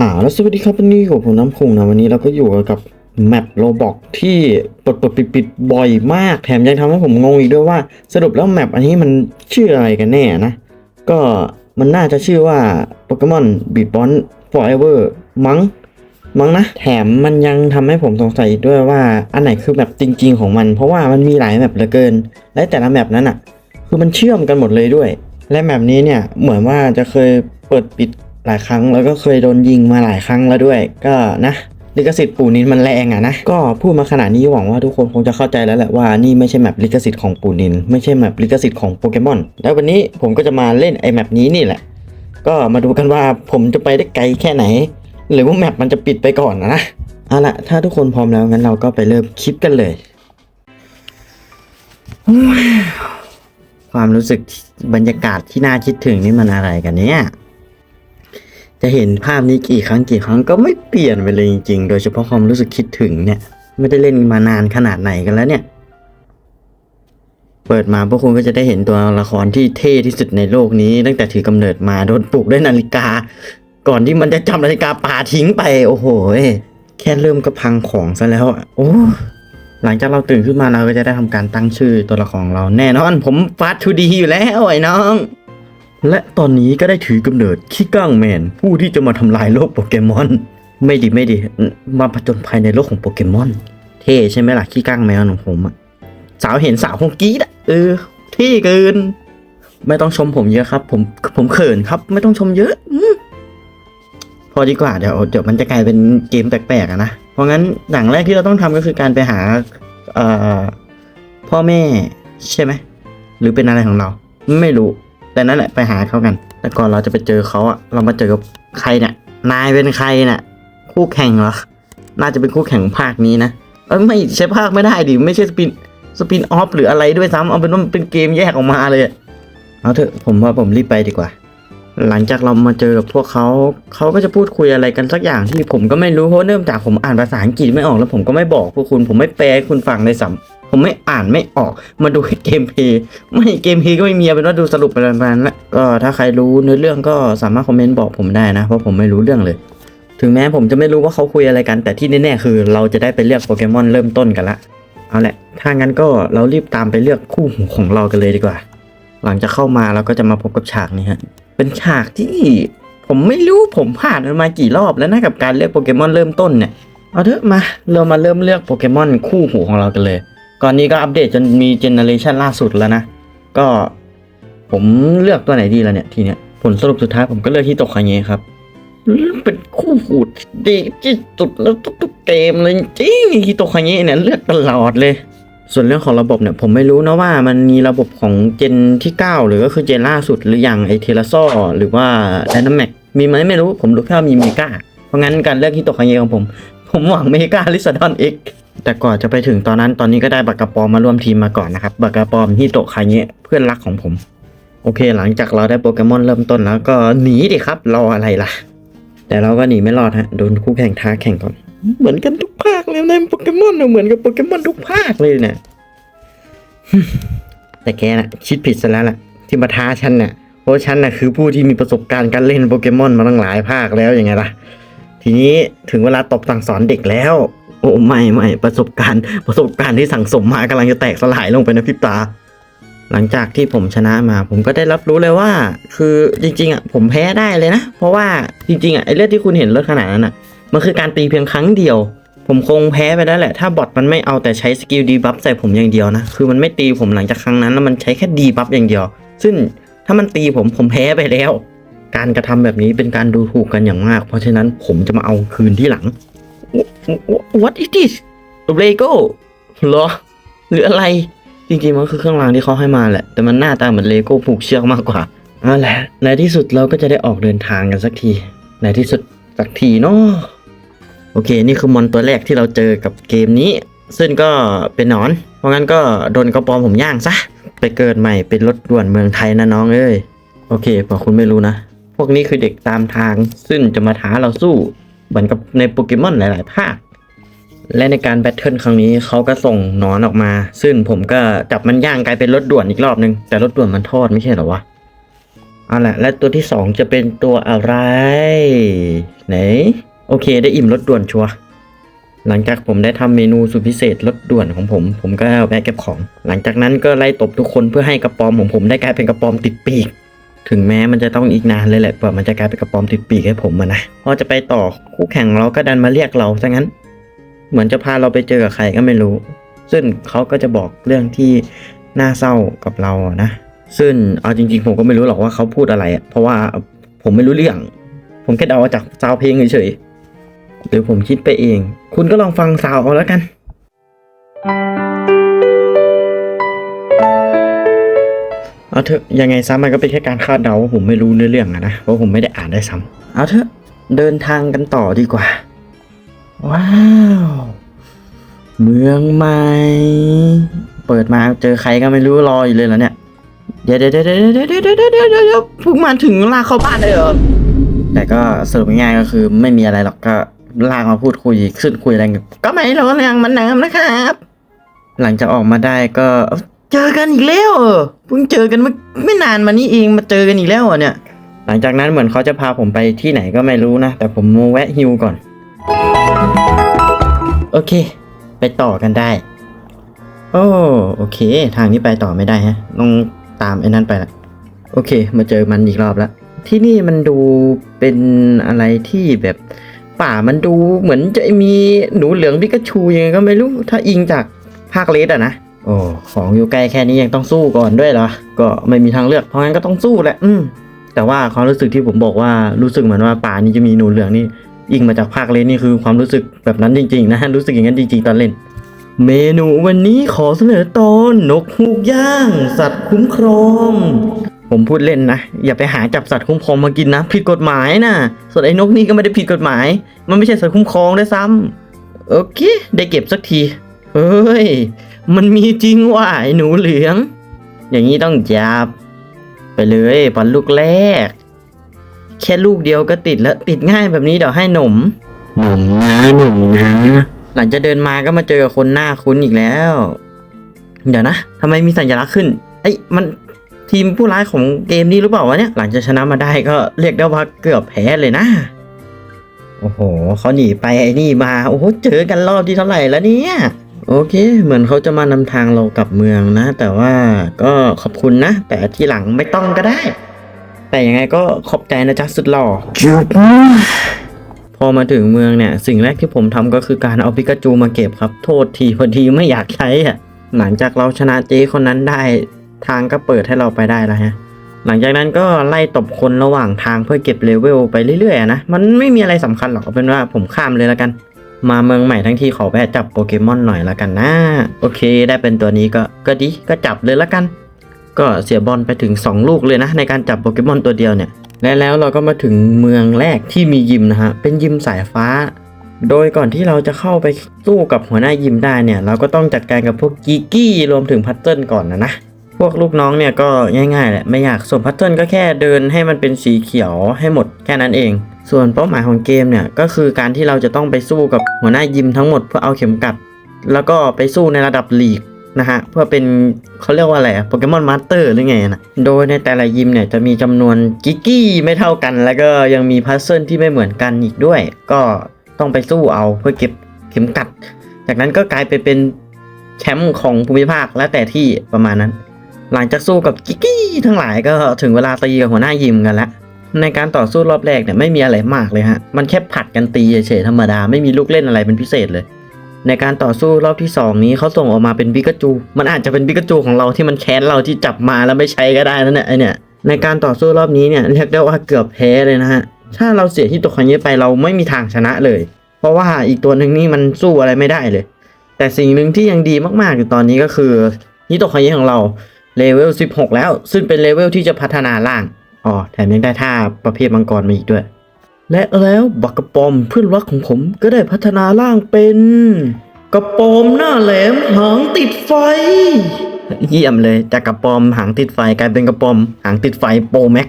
อ่าแล้วสวัสดีครับวันนี้กับผมน้ำคงนะวันนี้เราก็อยู่กับแมปโรบอกที่เปิดเปิดปิดปิดบ่อยมาก แถมยังทำให้ผมงงอีกด้วยว่า สรุปแล้วแมปอันนี้มันชื่ออะไรกันแน่นะ ก็มันน่าจะชื่อว่าโปเกมอนบีบอนฟอร์เอเวอร์มั้งมั้งนะ แถมมันยังทำให้ผมสงสัยด้วยว่าอันไหนคือแมปจริง ๆ ของมัน เพราะว่ามันมีหลายแมปเหลือเกิน และแต่ละแมปนั้นอะ คือมันเชื่อมกันหมดเลยด้วย และแมปนี้เนี่ยเหมือนว่าจะเคยเปิดปิด หลายครั้งแล้วก็เคยโดนยิงมาหลายครั้งแล้วด้วย ก็นะลิขสิทธิ์ปู่นินมันแรงอะนะ ก็พูดมาขนาดนี้หวังว่าทุกคนคงจะเข้าใจแล้วแหละว่านี่ไม่ใช่แมปลิขสิทธิ์ของปู่นิน ไม่ใช่แมปลิขสิทธิ์ของโปเกมอน แล้ววันนี้ผมก็จะมาเล่นไอแมปนี้นี่แหละ ก็มาดูกันว่าผมจะไปได้ไกลแค่ไหน หรือว่าแมปมันจะปิดไปก่อนนะเอาละถ้าทุกคนพร้อมแล้วงั้นเราก็ไปเริ่มคลิปกันเลย ความรู้สึกบรรยากาศที่น่าคิดถึงนี่มันอะไรกันเนี่ย จะเห็นภาพนี้กี่ครั้งกี่ครั้งก็ไม่เปลี่ยนไปเลยจริงๆ โดยเฉพาะความรู้สึกคิดถึงเนี่ย ไม่ได้เล่นมานานขนาดไหนกันแล้วเนี่ย เปิดมาพวกคุณก็จะได้เห็นตัวละครที่เท่ที่สุดในโลกนี้ ตั้งแต่ถือกำเนิดมาโดนปลูกด้วยนาฬิกา ก่อนที่มันจะจำนาฬิกาป่าทิ้งไป โอ้โหแค่เริ่มก็พังของซะแล้วโอ้หลังจากเราตื่นขึ้นมาเราก็จะได้ทำการตั้งชื่อตัวละครเราแน่นอน ผมฟาสทูดีอยู่แล้วไอ้น้อง และตอนนี้ก็ได้ถือกำเนิดขี้ก้างแมน ผู้ที่จะมาทำลายโลกโปเกมอน ไม่ดีไม่ดี มาผจญภัยในโลกของโปเกมอน เท่ใช่ไหมล่ะขี้ก้างแมวของผมอะสาวเห็นสาวคงกรี๊ดอะเออเท่เกิน ไม่ต้องชมผมเยอะครับ ผมผมเขินครับ ไม่ต้องชมเยอะอพอดีกว่าเดี๋ยวเดี๋ยวมันจะกลายเป็นเกมแปลกๆอะนะเพราะงั้นอย่างแรกที่เราต้องทำก็คือการไปหาพ่อแม่ใช่ไหมหรือเป็นอะไรของเรา ไม่รู้ แต่นั่นแหละไปหาเขากัน แต่ก่อนเราจะไปเจอเขาอะเรามาเจอกับใครเนี่ยนายเป็นใครเนี่ยคู่แข่งเหรอน่าจะเป็นคู่แข่งภาคนี้นะเออไม่ใช่ภาคไม่ได้ดิไม่ใช่สปินสปินออฟหรืออะไรด้วยซ้ำเอาเป็นว่าเป็นเกมแยกออกมาเลยเอาเถอะผมว่าผมรีบไปดีกว่า หลังจากเรามาเจอกับพวกเขาเขาก็จะพูดคุยอะไรกันสักอย่างที่ผมก็ไม่รู้เพราะเนื่องจากผมอ่านภาษาอังกฤษไม่ออกแล้วผมก็ไม่บอกพวกคุณผมไม่แปลคุณฟังเลยซ้ำ ผมไม่อ่านไม่ออกมาดูเกมเพลย์ไม่เกมเพลย์ก็ไม่มีเป็นว่าดูสรุปไประมาณนั้นละก็ถ้าใครรู้เนื้อเรื่องก็สามารถคอมเมนต์บอกผมได้นะ เพราะผมไม่รู้เรื่องเลย ถึงแม้ผมจะไม่รู้ว่าเขาคุยอะไรกัน แต่ที่แน่ๆคือ เราจะได้ไปเลือกโปเกมอนเริ่มต้นกันละเอาแหละ ถ้างั้นก็เรารีบตามไปเลือกคู่หูของเรากันเลยดีกว่า หลังจากเข้ามาเราก็จะมาพบกับฉากนี้ฮะ เป็นฉากที่ผมไม่รู้ผมผ่านมันมากี่รอบแล้วนะกับการเลือกโปเกมอนเริ่มต้นเนี่ย เอาเถอะมา เรามาเริ่มเลือกโปเกมอนคู่หูของเรากันเลย ก่อนนี้ก็อัปเดตจนมีเจเนอเรชันล่าสุดแล้วนะ ก็ผมเลือกตัวไหนดีละเนี่ยทีเนี้ยผลสรุปสุดท้ายผมก็เลือกที่ตกคาเงครับ เป็นคู่หูดีที่สุดแล้วทุกๆเกมเลยจริงฮิโตกคาเงเนี่ยเลือกตลอดเลย ส่วนเรื่องของระบบเนี่ยผมไม่รู้นะว่ามันมีระบบของเจนที่ 9 หรือก็คือเจนล่าสุดหรืออย่างไอเทเลซอหรือว่าไดนามิกมีไหมไม่รู้ผมรู้แค่ว่ามีเมกาเพราะงั้นการเลือกฮิโตกคาเงของผม ผมหวังเมกาลิซาดอนเอ็ก แต่ก่อนจะไปถึงตอนนั้นตอนนี้ก็ได้บักกระปอมมาร่วมทีมมาก่อนนะครับบักกระปอมฮิโตคาเงะเพื่อนรักของผม โอเค หลังจากเราได้โปเกมอนเริ่มต้นแล้วก็หนีดิครับรออะไรล่ะ แต่เราก็หนีไม่รอดฮะโดนคู่แข่งท้าแข่งก่อน เหมือนกันทุกภาคเลยในโปเกมอนเนี่ยเหมือนกับโปเกมอนทุกภาคเลยเนี่ยแต่แกน่ะคิดผิดซะแล้วล่ะ ที่มาท้าฉันน่ะเพราะฉันน่ะคือผู้ที่มีประสบการณ์การเล่นโปเกมอนมาตั้งหลายภาคแล้วยังไงล่ะ ทีนี้ถึงเวลาตบสั่งสอนเด็กแล้ว โอ้ไม่ไม่ประสบการณ์ประสบการณ์ที่สั่งสมมากำลังจะแตกสลายลงไปในพริบตา หลังจากที่ผมชนะมา ผมก็ได้รับรู้เลยว่า คือจริงๆอะผมแพ้ได้เลยนะ เพราะว่าจริงๆอะไอเลือดที่คุณเห็นเลือดขนาดนั้นอะมันคือการตีเพียงครั้งเดียว ผมคงแพ้ไปแล้วแหละ ถ้าบอทมันไม่เอาแต่ใช้สกิลดีบัฟใส่ผมอย่างเดียวนะคือมันไม่ตีผมหลังจากครั้งนั้นแล้วมันใช้แค่ดีบัฟอย่างเดียว ซึ่งถ้ามันตีผมผมแพ้ไปแล้ว การกระทำแบบนี้เป็นการดูถูกกันอย่างมาก เพราะฉะนั้นผมจะมาเอาคืนที่หลัง What is this Lego เหรอ หรืออะไร จริงๆมันคือเครื่องรางที่เขาให้มาแหละ แต่มันหน้าตาเหมือนเลโก้ผูกเชือกมากกว่านั่นแหละในที่สุดเราก็จะได้ออกเดินทางกันสักที ในที่สุดสักทีเนาะโอเค นี่คือมอนตัวแรกที่เราเจอกับเกมนี้ ซึ่งก็เป็นนอน เพราะงั้นก็โดนกระปอมผมย่างซะ ไปเกิดใหม่เป็นรถด่วนเมืองไทยนะน้องเอ้ย โอเคพอคุณไม่รู้นะ พวกนี้คือเด็กตามทาง ซึ่งจะมาท้าเราสู้ เหมือนกับในโปเกมอนหลาย ๆ ภาค และในการแบทเทิลครั้งนี้เขาก็ส่งนอนออกมา ซึ่งผมก็จับมันย่างกลายเป็นรถด่วนอีกรอบนึง แต่รถด่วนมันทอดไม่ใช่เหรอวะเอาละและตัวที่สองจะเป็นตัวอะไร ไหน โอเค ได้อิ่มรถด่วนชัวหลังจากผมได้ทำเมนูสุดพิเศษรถด่วนของผม ผมก็แวะเก็บของ หลังจากนั้นก็ไล่ตบทุกคนเพื่อให้กระปอมของผมได้กลายเป็นกระปอมติดปีก ถึงแม้มันจะต้องอีกนานเลยแหละกว่ามันจะกลายเป็นกระปอมติดปีกให้ผมอะนะพอจะไปต่อคู่แข่งเราก็ดันมาเรียกเราซะงั้น เหมือนจะพาเราไปเจอกับใครก็ไม่รู้ ซึ่งเขาก็จะบอกเรื่องที่น่าเศร้ากับเรานะ ซึ่งเอาจริง ๆ ผมก็ไม่รู้หรอกว่าเขาพูดอะไรเพราะว่าผมไม่รู้เรื่อง ผมแค่เดาจากซาวเพลงเฉยๆหรือผมคิดไปเอง คุณก็ลองฟังซาวเอาแล้วกัน เอาเถอะยังไงซ้ำมันก็เป็นแค่การคาดเดาผมไม่รู้เนื้อเรื่องอะนะเพราะผมไม่ได้อ่านได้ซ้ำเอาเถอะเดินทางกันต่อดีกว่า ว้าว เมืองใหม่ เปิดมาเจอใครก็ไม่รู้รออยู่เลยแล้วเนี่ย เดี๋ยวเดี๋ยวเดี๋ยวเดี๋ยวเดี๋ยวเดี๋ยวเดี๋ยวพวกมันถึงลากเข้าบ้านเลยเหรอแต่ก็สรุปง่ายก็คือไม่มีอะไรหรอกก็ลากมาพูดคุยขึ้นคุยอะไรก็ไม่ร้อนแรงมันน้ำนะครับ หลังจากออกมาได้ก็เจอกันอีกแล้ว เพิ่งเจอกันเมื่อไม่นานมานี้เองมาเจอกันอีกแล้วเหรอเนี่ย หลังจากนั้นเหมือนเขาจะพาผมไปที่ไหนก็ไม่รู้นะ แต่ผมมาแวะฮิวก่อน โอเค ไปต่อกันได้ โอ้โอเค ทางนี้ไปต่อไม่ได้ฮะต้องตามไอ้นั่นไปละโอเค มาเจอมันอีกรอบแล้วที่นี่มันดูเป็นอะไรที่แบบป่ามันดูเหมือนจะมีหนูเหลืองพิกาชูยังไงก็ไม่รู้ ถ้าอิงจากภาคเลสอะนะ โอ้ของอยู่ใกล้แค่นี้ยังต้องสู้ก่อนด้วยเหรอ ก็ไม่มีทางเลือกเพราะงั้นก็ต้องสู้แหละอืมแต่ว่าความรู้สึกที่ผมบอกว่ารู้สึกเหมือนว่าป่านี้จะมีหนูเหลืองนี่อิงมาจากภาคเลสนี่คือความรู้สึกแบบนั้นจริงๆ นะรู้สึกอย่างนั้นจริงๆตอนเล่น เมนูวันนี้ขอเสนอตอนนกฮูกย่าง สัตว์คุ้มครองผมพูดเล่นนะ อย่าไปหาจับสัตว์คุ้มครองมากินนะ ผิดกฎหมายนะส่วนไอ้นกนี่ก็ไม่ได้ผิดกฎหมาย มันไม่ใช่สัตว์คุ้มครองด้วยซ้ำโอเค ได้เก็บสักทีเฮ้ย มันมีจริงว่ะไอ้หนูเหลือง อย่างนี้ต้องจับ ไปเลยบอลลูกแรก แค่ลูกเดียวก็ติดแล้วติดง่ายแบบนี้เดี๋ยวให้หนม หนมนะหนมนะหลังจากเดินมาก็มาเจอคนหน้าคุ้นอีกแล้ว เดี๋ยวนะทำไมมีสัญลักษณ์ขึ้นไอ้ยมันทีมผู้ร้ายของเกมนี้หรือเปล่าวะเนี่ย หลังจากชนะมาได้ก็เรียกได้ว่าเกือบแพ้เลยนะ โอ้โหเขาหนีไปไอ้นี่มา โอ้โห เจอกันรอบที่เท่าไหร่แล้วเนี่ย โอเค เหมือนเขาจะมานำทางเรากลับเมืองนะ แต่ว่าก็ขอบคุณนะแต่ที่หลังไม่ต้องก็ได้ แต่ยังไงก็ขอบใจนะจ๊ะสุดหล่อพอมาถึงเมืองเนี่ย สิ่งแรกที่ผมทำก็คือการเอาปิกาจูมาเก็บครับ โทษทีพอดีไม่อยากใช้อะหลังจากเราชนะเจ๊คนนั้นได้ทางก็เปิดให้เราไปได้แล้วฮะ หลังจากนั้นก็ไล่ตบคนระหว่างทางเพื่อเก็บเลเวลไปเรื่อยๆนะ มันไม่มีอะไรสำคัญหรอกเอาเป็นว่าผมข้ามเลยแล้วกัน มาเมืองใหม่ทั้งทีขอแวะจับโปเกมอนหน่อยละกันนะ โอเค ได้เป็นตัวนี้ก็ก็ดีก็จับเลยละกัน ก็เสียบอลไปถึง 2 ลูกเลยนะ ในการจับโปเกมอนตัวเดียวเนี่ย และแล้วเราก็มาถึงเมืองแรกที่มียิมนะฮะเป็นยิมสายฟ้า โดยก่อนที่เราจะเข้าไปสู้กับหัวหน้ายิมได้เนี่ย เราก็ต้องจัดการกับพวกกีกี้รวมถึงพัตเติลก่อนนะนะพวกลูกน้องเนี่ยก็ง่ายๆแหละไม่อยากส่วนพัตเทิลก็แค่เดินให้มันเป็นสีเขียวให้หมดแค่นั้นเอง ส่วนเป้าหมายของเกมเนี่ยก็คือการที่เราจะต้องไปสู้กับหัวหน้ายิมทั้งหมดเพื่อเอาเข็มกัด แล้วก็ไปสู้ในระดับลีกนะฮะเพื่อเป็นเขาเรียกว่าอะไรโปเกมอนมาสเตอร์หรือไงนะโดยในแต่ละยิมเนี่ยจะมีจำนวนกิกกี้ไม่เท่ากัน แล้วก็ยังมีพัซเซิลที่ไม่เหมือนกันอีกด้วย ก็ต้องไปสู้เอาเพื่อเก็บเข็มกัด จากนั้นก็กลายไปเป็นแชมป์ของภูมิภาคแล้วแต่ที่ประมาณนั้น หลังจากสู้กับกิกกี้ทั้งหลายก็ถึงเวลาตีกับหัวหน้ายิมกันแล้ว ในการต่อสู้รอบแรกเนี่ยไม่มีอะไรมากเลยฮะ มันแค่ผัดกันตีเฉยๆธรรมดา ไม่มีลูกเล่นอะไรเป็นพิเศษเลย ในการต่อสู้รอบที่ 2 นี้เขาส่งออกมาเป็นปิกาจู มันอาจจะเป็นปิกาจูของเราที่มันแค้นเราที่จับมาแล้วไม่ใช้ก็ได้นั่นแหละไอเนี่ย ในการต่อสู้รอบนี้เนี่ยเรียกได้ว่าเกือบแพ้เลยนะฮะ ถ้าเราเสียที่ตัวคันนี้ไปเราไม่มีทางชนะเลย เพราะว่าอีกตัวหนึ่งนี่มันสู้อะไรไม่ได้เลย แต่สิ่งหนึ่งที่ยังดีมากๆอยู่ตอนนี้ก็คือฮิโตคันนี้ของเราเลเวล16 แล้ว ซึ่งเป็นเลเวลที่จะพัฒนาล่าง อ๋อแถมยังได้ท่าประเภทมังกรมาอีกด้วย และแล้วบักกระปอมเพื่อนรักของผมก็ได้พัฒนาร่างเป็น กระปอมหน้าแหลมหางติดไฟ เยี่ยมเลยจากกระปอมหางติดไฟกลายเป็นกระปอมหางติดไฟโปรแม็ก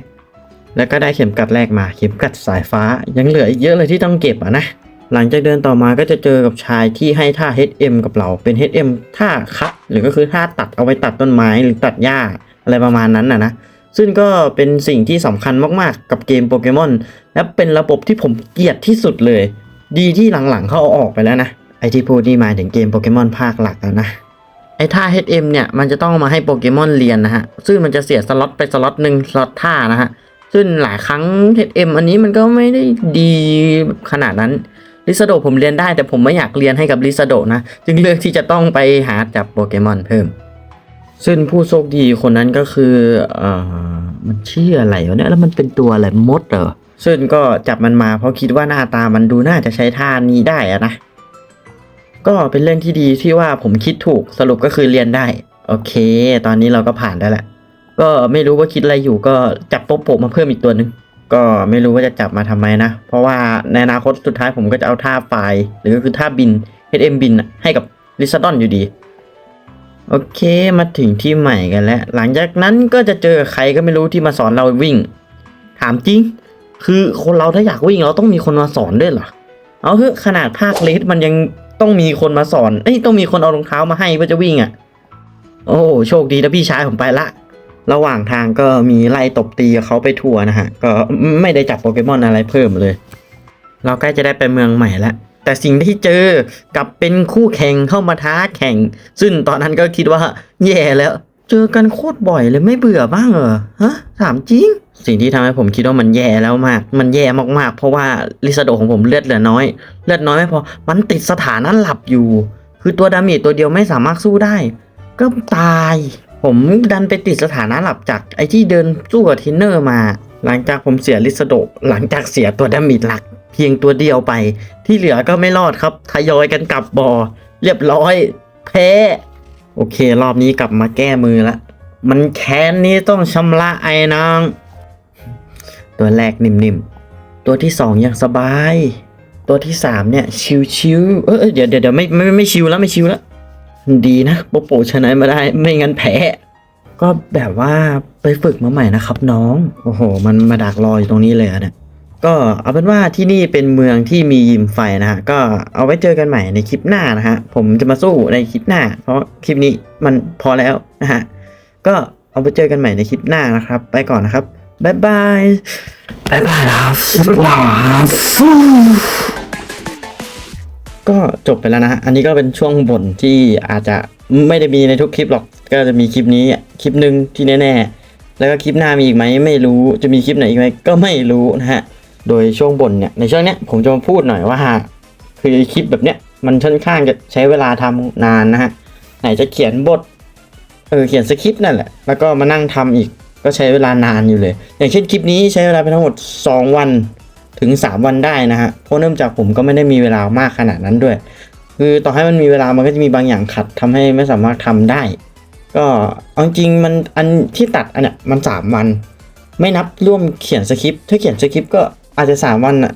แล้วก็ได้เข็มกัดแรกมา เข็มกัดสายฟ้ายังเหลืออีกเยอะเลยที่ต้องเก็บอะนะหลังจากเดินต่อมาก็จะเจอกับชายที่ให้ท่า HM กับเราเป็น HM ท่าคัดหรือก็คือท่าตัดเอาไปตัดต้นไม้หรือตัดหญ้าอะไรประมาณนั้นนะนะ ซึ่งก็เป็นสิ่งที่สำคัญมากๆ กับเกมโปเกมอนและเป็นระบบที่ผมเกลียดที่สุดเลย ดีที่หลังๆเขาเอาออกไปแล้วนะ ไอที่พูดนี่หมายถึงเกมโปเกมอนภาคหลักแล้วนะ ไอท่า HM เนี่ย มันจะต้องมาให้โปเกมอนเรียนนะฮะ ซึ่งมันจะเสียสล็อตไปสล็อตหนึ่งสล็อตท่านะฮะ ซึ่งหลายครั้ง HM อันนี้มันก็ไม่ได้ดีขนาดนั้นลิซโดผมเรียนได้แต่ผมไม่อยากเรียนให้กับลิซโดนะ จึงเลือกที่จะต้องไปหาจับโปเกมอนเพิ่ม ซึ่งผู้โชคดีคนนั้นก็คือเอ่อมันชื่ออะไรวะเนี่ยแล้วมันเป็นตัวอะไรมดเหรอซึ่งก็จับมันมาเพราะคิดว่าหน้าตามันดูน่าจะใช้ท่านี้ได้อะนะก็เป็นเรื่องที่ดีที่ว่าผมคิดถูกสรุปก็คือเรียนได้ โอเค ตอนนี้เราก็ผ่านได้แหละ ก็ไม่รู้ว่าคิดอะไรอยู่ก็จับโปโปะมาเพิ่มอีกตัวหนึ่งก็ไม่รู้ว่าจะจับมาทำไมนะ เพราะว่าในอนาคตสุดท้ายผมก็จะเอาท่าไฟหรือก็คือท่าบิน HM บินให้กับลิซาดอนอยู่ดี โอเคมาถึงที่ใหม่กันแล้ว หลังจากนั้นก็จะเจอใครก็ไม่รู้ที่มาสอนเราวิ่ง ถามจริง คือคนเราถ้าอยากวิ่งเราต้องมีคนมาสอนด้วยเหรอเอาเถอะขนาดภาคเลสมันยังต้องมีคนมาสอนเอ้ยต้องมีคนเอารองเท้ามาให้เพื่อจะวิ่งอะ่ะ โอ้โชคดีนะพี่ชายผมไปละ ระหว่างทางก็มีไล่ตบตีเขาไปทั่วนะฮะ ก็ไม่ได้จับโปเกมอนอะไรเพิ่มเลย เราใกล้จะได้ไปเมืองใหม่แล้ว แต่สิ่งที่เจอกลับเป็นคู่แข่งเข้ามาท้าแข่ง ซึ่งตอนนั้นก็คิดว่า แย่แล้ว เจอกันโคตรบ่อยเลยไม่เบื่อบ้างเหรอฮะถามจริง สิ่งที่ทำให้ผมคิดว่ามันแย่แล้วมาก มันแย่มากๆ เพราะว่าลิซาโดของผมเลือดเหลือน้อย เลือดน้อยไม่พอ มันติดสถานะหลับอยู่ คือตัวดาเมจตัวเดียวไม่สามารถสู้ได้ ก็ตาย ผมดันไปติดสถานะหลับจากไอ้ที่เดินสู้กับทรนเนอร์มา หลังจากผมเสียลิซาโดหลังจากเสียตัวดาเมจหลัก เพียงตัวเดียวไป ที่เหลือก็ไม่รอดครับทยอยกันกลับบอ่อ เรียบร้อย แพ้ โอเค รอบนี้กลับมาแก้มือละ มันแค้นนี้ต้องชำระไอ้นางตัวแรกนิ่มๆ ตัวที่สองยังสบาย ตัวที่สามเนี่ย ชิวๆเออเดี๋ยวเดี๋ยวเดี๋ยวไม่ไม่ไม่ชิวแล้วไม่ชิวแล้วดีนะโปโปชนะมาได้ไม่งั้นแพ้ก็แบบว่าไปฝึกมาใหม่นะครับน้อง โอ้โห มันมาดักรออยู่ตรงนี้เลยอะเนี่ย ก็เอาเป็นว่าที่นี่เป็นเมืองที่มียิมไฟนะฮะ ก็เอาไว้เจอกันใหม่ในคลิปหน้านะฮะ ผมจะมาสู้ในคลิปหน้า เพราะคลิปนี้มันพอแล้วนะฮะ ก็เอาไปเจอกันใหม่ในคลิปหน้านะครับ ไปก่อนนะครับ บ๊ายบาย บ๊ายบายครับก็จบไปแล้วนะฮะ อันนี้ก็เป็นช่วงบ่นที่อาจจะไม่ได้มีในทุกคลิปหรอก ก็จะมีคลิปนี้คลิปหนึ่งที่แน่ ๆ แล้วก็คลิปหน้ามีอีกไหมไม่รู้ จะมีคลิปไหนอีกไหมก็ไม่รู้นะฮะ โดยช่วงบนเนี่ยในช่วงเนี้ยผมจะมาพูดหน่อยว่า คือคลิปแบบเนี้ยมันค่อนข้างจะใช้เวลาทำนานนะฮะไหนจะเขียนบทเออเขียนสคริปต์นั่นแหละแล้วก็มานั่งทำอีกก็ใช้เวลานานอยู่เลย อย่างเช่นคลิปนี้ใช้เวลาไปทั้งหมด 2 วันถึง 3 วันได้นะฮะเพราะเนื่องจากผมก็ไม่ได้มีเวลามากขนาดนั้นด้วย คือต่อให้มันมีเวลามันก็จะมีบางอย่างขัดทำให้ไม่สามารถทำได้ ก็เอาจริงมันอันที่ตัดอันเนี้ยมัน 3 วัน ไม่นับร่วมเขียนสคริปต์ถ้าเขียนสคริปต์ก็ อาจจะ3วันอะ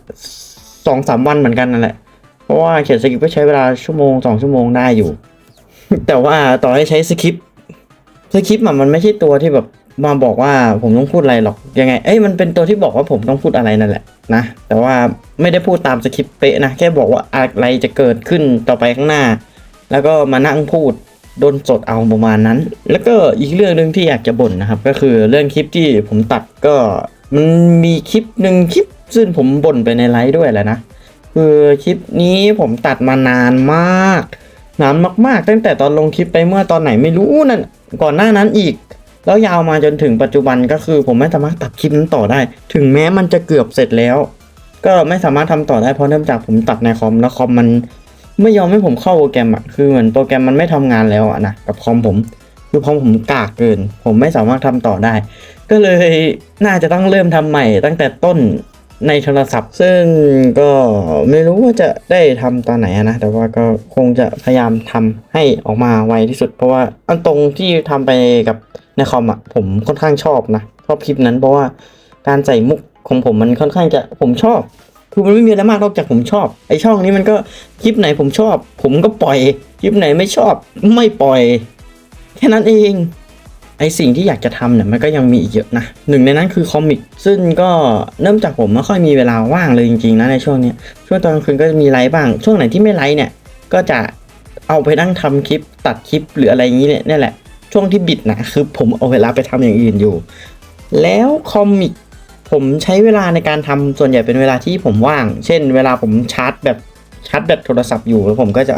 สองสามวันเหมือนกันนั่นแหละ เพราะว่าเขียนสคริปต์ก็ใช้เวลาชั่วโมงสองชั่วโมงได้อยู่ แต่ว่าต่อให้ใช้สคริปต์สคริปต์มันไม่ใช่ตัวที่แบบมาบอกว่าผมต้องพูดอะไรหรอกยังไง เอ้ยมันเป็นตัวที่บอกว่าผมต้องพูดอะไรนั่นแหละนะ แต่ว่าไม่ได้พูดตามสคริปต์เป๊ะนะ แค่บอกว่าอะไรจะเกิดขึ้นต่อไปข้างหน้า แล้วก็มานั่งพูดโดนสดเอาประมาณนั้น แล้วก็อีกเรื่องหนึ่งที่อยากจะบ่นนะครับ ก็คือเรื่องคลิปที่ผมตัดก็มันมีคลิปหนึ่งคลิป ซึ่งผมบ่นไปในไลฟ์ด้วยแหละนะ คือคลิปนี้ผมตัดมานานมาก นานมากๆ ตั้งแต่ตอนลงคลิปไปเมื่อตอนไหนไม่รู้นั่นก่อนหน้านั้นอีก แล้วยาวมาจนถึงปัจจุบันก็คือ ผมไม่สามารถตัดคลิปนั้นต่อได้ ถึงแม้มันจะเกือบเสร็จแล้ว ก็ไม่สามารถทำต่อได้เพราะเนื่องจากผมตัดในคอมแล้วคอมมัน ไม่ยอมให้ผมเข้าโปรแกรมอะคือเหมือนโปรแกรมมันไม่ทำงานแล้วอะนะกับคอมผมคือคอมผมกากเกิน ผมไม่สามารถทำต่อได้ ก็เลยน่าจะต้องเริ่มทำใหม่ตั้งแต่ต้น ในโทรศัพท์ ซึ่งก็ไม่รู้ว่าจะได้ทำตอนไหนนะแต่ว่าก็คงจะพยายามทำให้ออกมาไวที่สุด เพราะว่าอันตรงที่ทำไปกับในคอมอะผมค่อนข้างชอบนะชอบคลิปนั้นเพราะว่าการใส่มุกของผมมันค่อนข้างจะผมชอบคือมันไม่มีอะไรมากนอกจากผมชอบไอช่องนี้มันก็คลิปไหนผมชอบ ผมก็ปล่อย คลิปไหนไม่ชอบ ไม่ปล่อย แค่นั้นเอง ไอสิ่งที่อยากจะทำเนี่ยมันก็ยังมีอีกเยอะนะหนึ่งในนั้นคือคอมิกซึ่งก็เริ่มจากผมไม่ค่อยมีเวลาว่างเลยจริงๆนะในช่วงเนี้ยช่วงตอนกลางคืนก็จะมีไลฟ์บ้าง ช่วงไหนที่ไม่ไลฟ์เนี่ยก็จะเอาไปนั่งทำคลิปตัดคลิปหรืออะไรอย่างนี้เนี่ยนี่แหละ ช่วงที่บิดนะคือผมเอาเวลาไปทำอย่างอื่นอยู่ แล้วคอมิกผมใช้เวลาในการทำส่วนใหญ่เป็นเวลาที่ผมว่าง เช่น เวลาผมชาร์จแบบชาร์จแบตโทรศัพท์อยู่แล้วผมก็จะ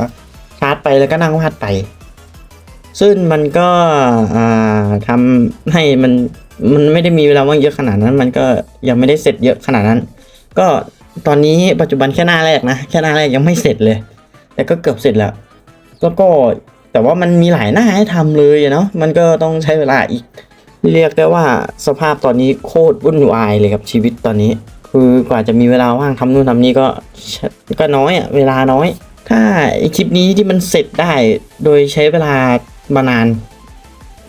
ชาร์จไปแล้วก็นั่งวาดไป ซึ่งมันก็อ่าทำให้มันมันไม่ได้มีเวลาว่างเยอะขนาดนั้น มันก็ยังไม่ได้เสร็จเยอะขนาดนั้น ก็ตอนนี้ปัจจุบันแค่หน้าแรกนะแค่หน้าแรกยังไม่เสร็จเลย แต่ก็เกือบเสร็จแล้วแล้วก็แต่ว่ามันมีหลายหน้าให้ทำเลยเนาะมันก็ต้องใช้เวลาอีก เรียกได้ว่าสภาพตอนนี้โคตรวุ่นวายเลยครับชีวิตตอนนี้ คือกว่าจะมีเวลาว่างทำนู่นทำนี่ก็ก็น้อยอะเวลาน้อย ถ้าคลิปนี้ที่มันเสร็จได้โดยใช้เวลา มานาน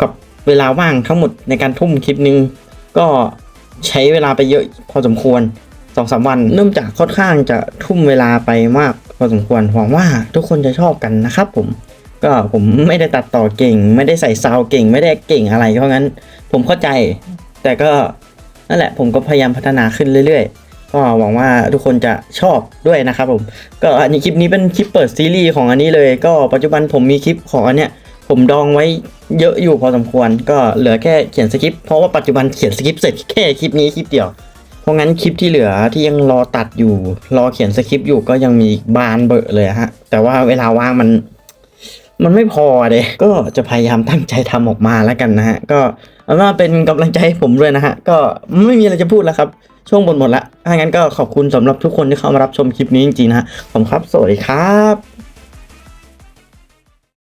กับเวลาว่างทั้งหมดในการทุ่มคลิปนึง ก็ใช้เวลาไปเยอะพอสมควรสองสามวัน เริ่มจากค่อนข้างจะทุ่มเวลาไปมากพอสมควรหวังว่าทุกคนจะชอบกันนะครับผมก็ผมไม่ได้ตัดต่อเก่ง ไม่ได้ใส่ซาวด์เก่ง ไม่ได้เก่งอะไรเพราะงั้น ผมเข้าใจ แต่ก็นั่นแหละผมก็พยายามพัฒนาขึ้นเรื่อยๆ ก็หวังว่าทุกคนจะชอบด้วยนะครับผม ก็อันนี้คลิปนี้เป็นคลิปเปิดซีรีส์ของอันนี้เลย ก็ปัจจุบันผมมีคลิปของอันเนี้ย ผมดองไว้เยอะอยู่พอสมควร ก็เหลือแค่เขียนสคริปต์เพราะว่าปัจจุบันเขียนสคริปต์เสร็จแค่คลิปนี้คลิปเดียว เพราะงั้นคลิปที่เหลือที่ยังรอตัดอยู่ รอเขียนสคริปต์อยู่ก็ยังมีบานเบอะเลยฮะ แต่ว่าเวลาว่างมัน มันไม่พอเดยก็จะพยายามตั้งใจทำออกมาแล้วกันนะฮะ ก็เอาเป็นว่าเป็นกำลังใจให้ผมด้วยนะฮะ ก็ไม่มีอะไรจะพูดแล้วครับ ช่วงบนหมดละถ้างั้นก็ขอบคุณสำหรับทุกคนที่เข้ามารับชมคลิปนี้จริงๆนะฮะขอบคุณครับ สวัสดีครับ